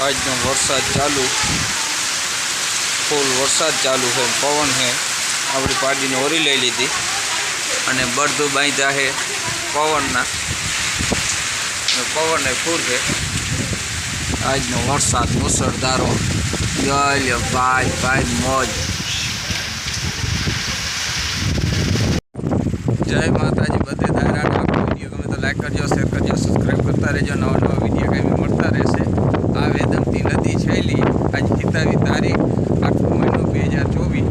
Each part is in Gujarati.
આજનો વરસાદ ચાલુ. ફૂલ વરસાદ ચાલુ છે, પવન છે. આપણી પાડીને ઓરી લઈ લીધી અને બળદું બાંધ્યા છે પવનના. અને પવન એ ફૂલ છે. આજનો વરસાદ મુસળધારો જય લ્યો ભાઈ ભાઈ મોજ. જય માતાજી, બધે ધારા વીડિયો ગમે તો લાઈક કરજો શેર કરજો સબસ્ક્રાઈબ કરતા રહેજો. નવા નવા વીડિયો કંઈ મળતા રહેશે. આ વેદમતી નદી છેલી આજ હિતાવી તારીખ આઠમો મહિનો બે હજાર ચોવીસ.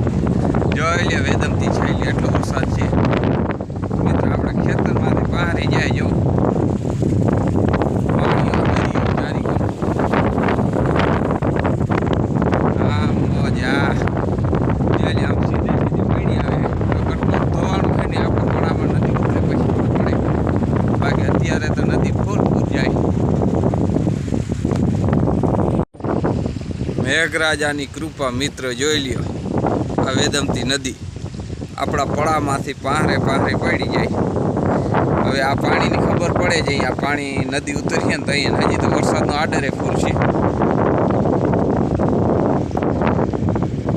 જય લે વેદમતી છેલી એટલો વરસાદ છે મિત્ર આપણા ખેતરમાંથી બહાર જાય જો વાવણીઓ દરિયો જારી ગયો. આ મોજા જય લે આમ સીધે સીધી પડી આવે તો કેટલું ધોવાનું છે ને આપણે પડામાં નદી ઉતરે પછી ખબર પડે બાકી અત્યારે તો નદી ફૂલ ફૂલ જાય મેઘરાજાની કૃપા મિત્ર જોઈ લ્યો. આ વેદમતી નદી આપણા પડામાંથી પાહરે પાહરે પડી જાય. હવે આ પાણીની ખબર પડે છે અહીંયા પાણી નદી ઉતરીએ ને તો અહીંયા હજી તો વરસાદનો આડરે ફૂલ છે.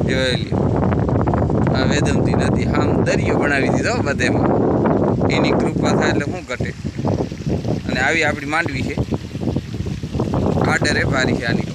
જોઈ લ્યો. આ વેદમતી નદી આમ દરિયો બનાવી દીધો બધેમાં. એની કૃપા થાય એટલે શું ઘટે. અને આવી આપણી માંડવી છે. આડરે ભારી છે આની